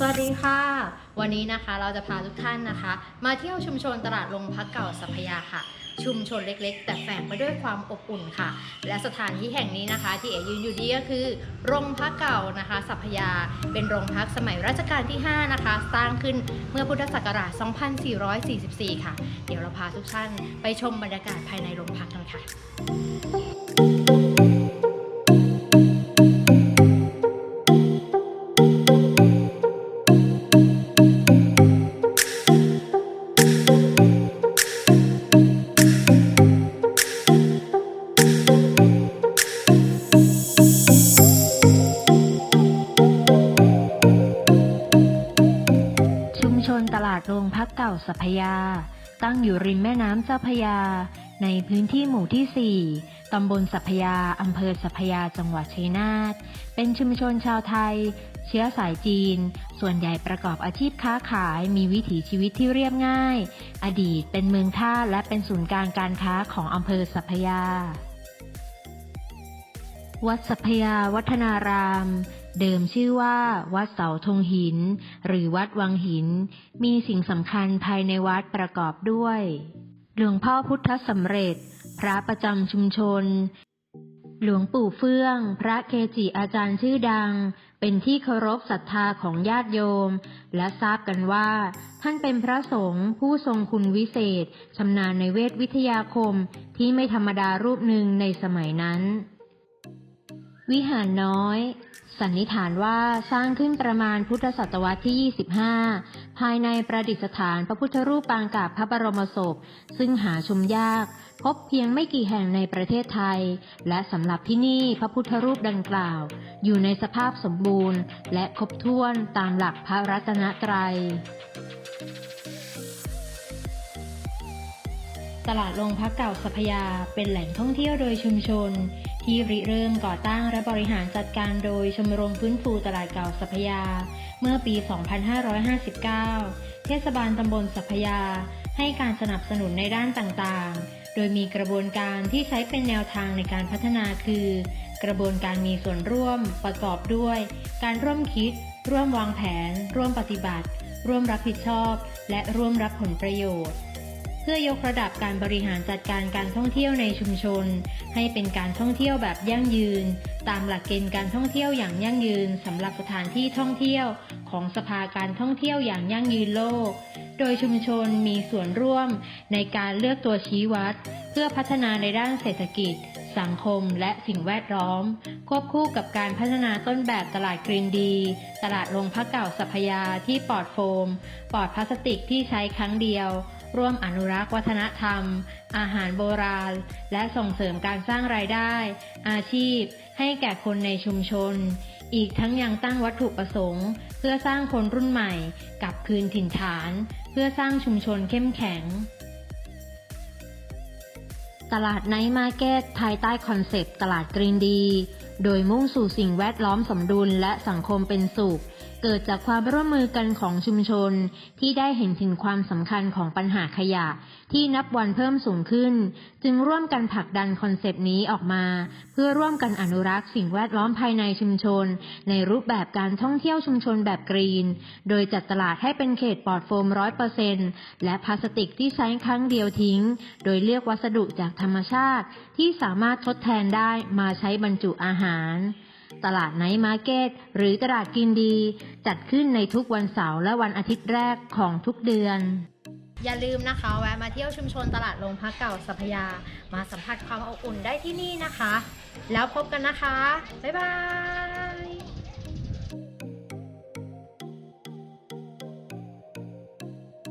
สวัสดีค่ะ วันนี้นะคะเราจะพาทุกท่านนะคะ มาเที่ยวชุมชนตลาดลงพักเก่าสัพยาค่ะ ชุมชนเล็กๆ แต่แฝงไปด้วยความอบอุ่นค่ะ และสถานที่แห่งนี้นะคะ ที่เอ๋ยืนอยู่นี้ก็คือโรงพักเก่านะคะสัพยา เป็นโรงพักสมัยรัชกาลที่ 5 นะคะ สร้างขึ้นเมื่อพุทธศักราช 2444 ค่ะ เดี๋ยวเราพาทุกท่านไปชมบรรยากาศภายในโรงพักกันค่ะ ดโรงพักเก่าสัพยา ตั้งอยู่ริมแม่น้ำเจ้าพยา ในพื้นที่หมู่ที่ 4 ตำบลสัพยา อำเภอสัพยา จังหวัดชัยนาท เป็นชุมชนชาวไทย เชื้อสายจีน ส่วนใหญ่ประกอบอาชีพค้าขาย มีวิถีชีวิตที่เรียบง่าย อดีตเป็นเมืองท่าและเป็นศูนย์กลางการค้าของอำเภอสัพยา วัดสัพยาวัฒนาราม เดิมชื่อว่าวัดเสาธงหิน หรือวัดวังหิน มีสิ่งสำคัญภายในวัดประกอบด้วย หลวงพ่อพุทธสำเร็จ พระประจำชุมชน หลวงปู่เฟื่อง พระเกจิอาจารย์ชื่อดัง เป็นที่เคารพศรัทธาของญาติโยม และทราบกันว่า ท่านเป็นพระสงฆ์ผู้ทรงคุณวิเศษชำนาญในเวทวิทยาคมที่ไม่ธรรมดารูปหนึ่งในสมัยนั้น วิหารน้อย สันนิษฐานว่าสร้างขึ้นประมาณพุทธศตวรรษที่ 25 ภายในประดิษฐานพระพุทธรูปปางกาบพระบรมศพ ซึ่งหาชมยาก พบเพียงไม่กี่แห่งในประเทศไทย และสำหรับที่นี่พระพุทธรูปดังกล่าว อยู่ในสภาพสมบูรณ์ และครบถ้วนตามหลักพระรัตนตรัยตลาดโรงพักเก่าสัพยาเป็นแหล่งท่องเที่ยวโดยชุมชน ที่ริเริ่มก่อตั้งและบริหารจัดการโดยชมรมฟื้นฟูตลาดเก่าสัพยา เมื่อปี 2559 เทศบาลตำบลสัพยา ให้การสนับสนุนในด้านต่างๆ โดยมีกระบวนการที่ใช้เป็นแนวทางในการพัฒนาคือ กระบวนการมีส่วนร่วม ประกอบด้วย การร่วมคิด ร่วมวางแผน ร่วมปฏิบัติ ร่วมรับผิดชอบ และร่วมรับผลประโยชน์ พื่อยกระดับการบริหารจัดการการท่องเที่ยวในชุมชน ให้เป็นการท่องเที่ยวแบบยั่งยืน ตามหลักเกณฑ์การท่องเที่ยวอย่างยั่งยืนสำหรับสถานที่ท่องเที่ยวของสภาการท่องเที่ยวอย่างยั่งยืนโลก โดยชุมชนมีส่วนร่วมในการเลือกตัวชี้วัด เพื่อพัฒนาในด้านเศรษฐกิจ สังคมและสิ่งแวดล้อม ควบคู่กับการพัฒนาต้นแบบตลาดกรีนดี ตลาดโรงพักเก่าสัพยาที่ปลอดโฟม ปลอดพลาสติกที่ใช้ครั้งเดียว ร่วมอนุรักษ์วัฒนธรรม อาหารโบราณ และส่งเสริมการสร้างรายได้ อาชีพ ให้แก่คนในชุมชน อีกทั้งยังตั้งวัตถุประสงค์ เพื่อสร้างคนรุ่นใหม่กลับคืนถิ่นฐาน เพื่อสร้างชุมชนเข้มแข็ง ตลาดไนท์มาร์เก็ตภายใต้คอนเซปต์ตลาดกรีนดี โดยมุ่งสู่สิ่งแวดล้อมสมดุลและสังคมเป็นสุข เกิดจากความร่วมมือกันของชุมชน ที่ได้เห็นถึงความสำคัญของปัญหาขยะ ที่นับวันเพิ่มสูงขึ้น จึงร่วมกันผลักดันคอนเซปต์นี้ออกมา เพื่อร่วมกันอนุรักษ์สิ่งแวดล้อมภายในชุมชน ในรูปแบบการท่องเที่ยวชุมชนแบบกรีน โดยจัดตลาดให้เป็นเขตปลอดโฟมร้อยเปอร์เซ็นและพลาสติกที่ใช้ครั้งเดียวทิ้ง โดยเลือกวัสดุจากธรรมชาติ ที่สามารถทดแทนได้มาใช้บรรจุอาหาราร ตลาดไนท์มาร์เก็ตหรือตลาดกินดี จัดขึ้นในทุกวันเสาร์และวันอาทิตย์แรกของทุกเดือน อย่าลืมนะคะ แวะมาเที่ยวชุมชนตลาดโรงพักเก่าสัพยา มาสัมผัสความอบอุ่นได้ที่นี่นะคะ แล้วพบกันนะคะ บ๊ายบาย